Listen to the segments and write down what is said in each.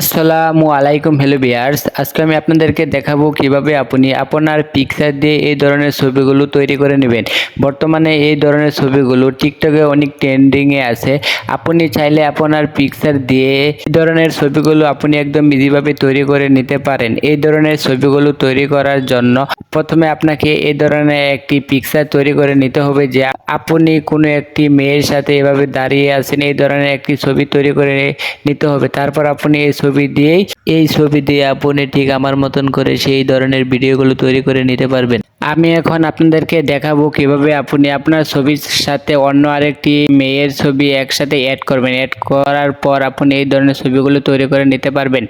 আসসালামু আলাইকুম হ্যালো বিয়ার্স আজকে আমি আপনাদেরকে দেখাবো কীভাবে আপনি আপনার পিকচার দিয়ে এই ধরনের ছবিগুলো তৈরি করে নেবেন। বর্তমানে এই ধরনের ছবিগুলো টিকটকে অনেক ট্রেন্ডিংয়ে আছে। আপনি চাইলে আপনার পিকচার দিয়ে এই ধরনের ছবিগুলো আপনি একদম ইজিভাবে তৈরি করে নিতে পারেন। এই ধরনের ছবিগুলো তৈরি করার জন্য প্রথমে আপনাকে এই ধরনের একটি পিকচার তৈরি করে নিতে হবে যে আপনি কোনো একটি মেয়ের সাথে এভাবে দাঁড়িয়ে আছেন, এই ধরনের একটি ছবি তৈরি করে নিতে হবে। তারপর আপনি এই ছবি দিয়েই এই ছবি দিয়ে আপনি ঠিক আমার মতন করে সেই ধরনের ভিডিওগুলো তৈরি করে নিতে পারবেন। আমি এখন আপনাদেরকে দেখাবো কীভাবে আপনি আপনার ছবির সাথে অন্য আরেকটি মেয়ের ছবি একসাথে অ্যাড করবেন। অ্যাড করার পর আপনি এই ধরনের ছবিগুলো তৈরি করে নিতে পারবেন।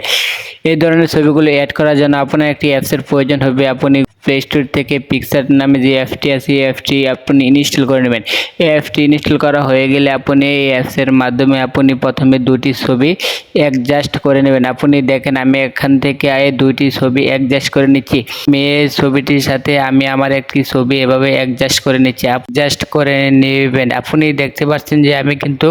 এই ধরনের ছবিগুলো অ্যাড করার জন্য আপনার একটি অ্যাপসের প্রয়োজন হবে। আপনি প্লে স্টোর থেকে পিকচার নামে যে অ্যাপটি আছে, এই অ্যাপটি আপনি ইনস্টল করে নেবেন। এই অ্যাপটি ইনস্টল করা হয়ে গেলে আপনি এই অ্যাপসের মাধ্যমে আপনি প্রথমে দুটি ছবি অ্যাডজাস্ট করে নেবেন। আপনি দেখেন, আমি এখান থেকে আয়ে দুইটি ছবি অ্যাডজাস্ট করে নিচ্ছি। মেয়ের ছবিটির সাথে আমি আমার একটি ছবি এভাবে অ্যাডজাস্ট করে নিচ্ছি। অ্যাডজাস্ট করে নেবেন। আপনি দেখতে পাচ্ছেন যে আমি কিন্তু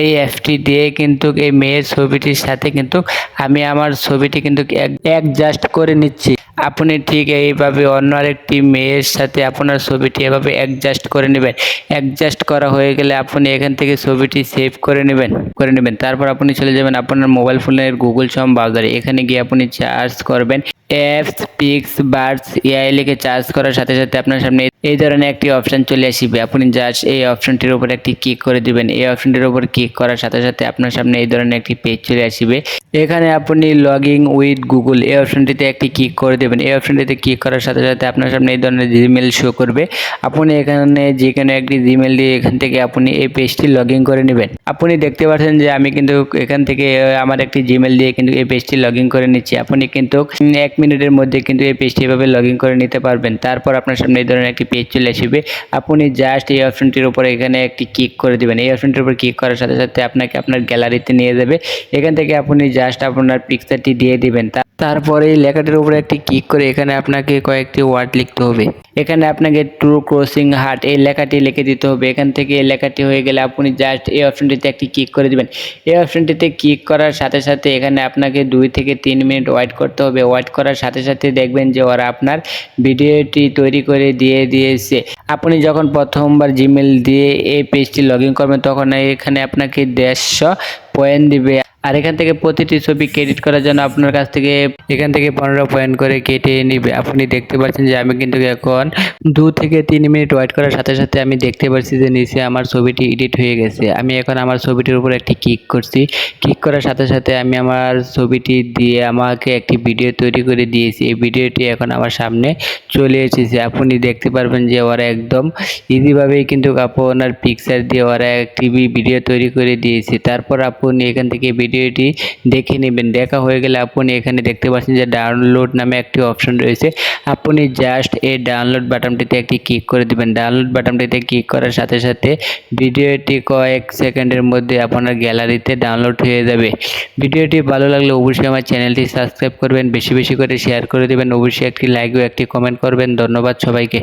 এই অ্যাপটি দিয়ে কিন্তু এই মেয়ের ছবিটির সাথে কিন্তু আমি আমার ছবিটি কিন্তু অ্যাডজাস্ট করে নিচ্ছি। আপনি ঠিক এইভাবে অন্য আরেকটি মেয়ের সাথে আপনার ছবিটি এভাবে অ্যাডজাস্ট করে নেবেন। অ্যাডজাস্ট করা হয়ে গেলে আপনি এখান থেকে ছবিটি সেভ করে নেবেন করে নেবেন। তারপর আপনি চলে যাবেন আপনার মোবাইল ফোনের গুগল সম ব্রাউজারে এখানে গিয়ে আপনি চার্জ করবেন। অ্যাপস পিক্স বার্স এআই লিখে চার্জ করার সাথে সাথে আপনার সামনে এই ধরনের একটি অপশন চলে আসবে। আপনি জাস্ট এই অপশনটির উপর একটি ক্লিক করে দিবেন। এই অপশনটির উপর ক্লিক করার সাথে সাথে আপনার সামনে এই ধরনের একটি পেজ চলে আসবে। এখানে আপনি লগিং উইথ গুগল এই অপশনটিতে একটি ক্লিক করে দেবেন। এই অপশনটিতে ক্লিক করার সাথে সাথে আপনার সামনে এই ধরনের জিমেল শো করবে। আপনি এখানে যে কোনো একটি জিমেল দিয়ে এখান থেকে আপনি এই পেজটি লগ করে নেবেন। আপনি দেখতে পাচ্ছেন যে আমি কিন্তু এখান থেকে আমার একটি জিমেল দিয়ে কিন্তু এই পেজটি লগ করে নিচ্ছি। আপনি কিন্তু এক মিনিটের মধ্যে কিন্তু এই পেজটি এভাবে লগ করে নিতে পারবেন। তারপর আপনার সামনে এই ধরনের একটি পেজ চলে আসবে। আপনি জাস্ট এই অপশনটির উপর এখানে একটি ক্লিক করে দেবেন। এই অপশনটির উপর ক্লিক করার সাথে সাথে আপনাকে আপনার গ্যালারিতে নিয়ে যাবে। এখান থেকে আপনি জাস্ট আপনার পিকচারটি দিয়ে দিবেন। তারপরে এই লেখাটির উপরে একটি ক্লিক করে এখানে আপনাকে কয়েকটি ওয়ার্ড লিখতে হবে। এখানে আপনাকে ট্রু ক্রসিং হার্ট এই লেখাটি লিখে দিতে হবে। এখান থেকে এই লেখাটি হয়ে গেলে আপনি জাস্ট এই অপশনটিতে একটি ক্লিক করে দিবেন। এই অপশনটিতে ক্লিক করার সাথে সাথে এখানে আপনাকে দুই থেকে তিন মিনিট ওয়েট করতে হবে। ওয়েট করার সাথে সাথে দেখবেন যে ওরা আপনার ভিডিওটি তৈরি করে দিয়ে দিয়েছে। আপনি যখন প্রথমবার জিমেল দিয়ে এই পেজটি লগ করবেন, তখন এখানে আপনাকে দেড়শো পয়েন্ট দিবে। আর এখান থেকে প্রতিটি ছবি ক্রেডিট করার জন্য আপনার কাছ থেকে এখান থেকে পনেরো পয়েন্ট করে কেটে নিবে। আপনি দেখতে পাচ্ছেন যে আমি কিন্তু এখন দু থেকে তিন মিনিট ওয়েট করার সাথে সাথে আমি দেখতে পাচ্ছি যে নিচে আমার ছবিটি এডিট হয়ে গেছে। আমি এখন আমার ছবিটির উপর একটি ক্লিক করছি। ক্লিক করার সাথে সাথে আমি আমার ছবিটি দিয়ে আমাকে একটি ভিডিও তৈরি করে দিয়েছি। এই ভিডিওটি এখন আমার সামনে চলে এসেছে। আপনি দেখতে পারবেন যে ওরা একদম ইজিভাবেই কিন্তু আপনার পিকচার দিয়ে ওরা একটি ভিডিও তৈরি করে দিয়েছে। তারপর আপনি এখান থেকে ভিডিও ভিডিওটি দেখে নেবেন। দেখা হয়ে গেলে আপনি এখানে দেখতে পাচ্ছেন যে ডাউনলোড নামে একটি অপশন রয়েছে। আপনি জাস্ট এই ডাউনলোড বাটনটিতে একটি ক্লিক করে দিবেন। ডাউনলোড বাটনটিতে ক্লিক করার সাথে সাথে ভিডিওটি কয়েক সেকেন্ডের মধ্যে আপনার গ্যালারিতে ডাউনলোড হয়ে যাবে। ভিডিওটি ভালো লাগলে অবশ্যই আমার চ্যানেলটি সাবস্ক্রাইব করবেন, বেশি বেশি করে শেয়ার করে দেবেন। অবশ্যই একটি লাইক ও একটি কমেন্ট করবেন। ধন্যবাদ সবাইকে।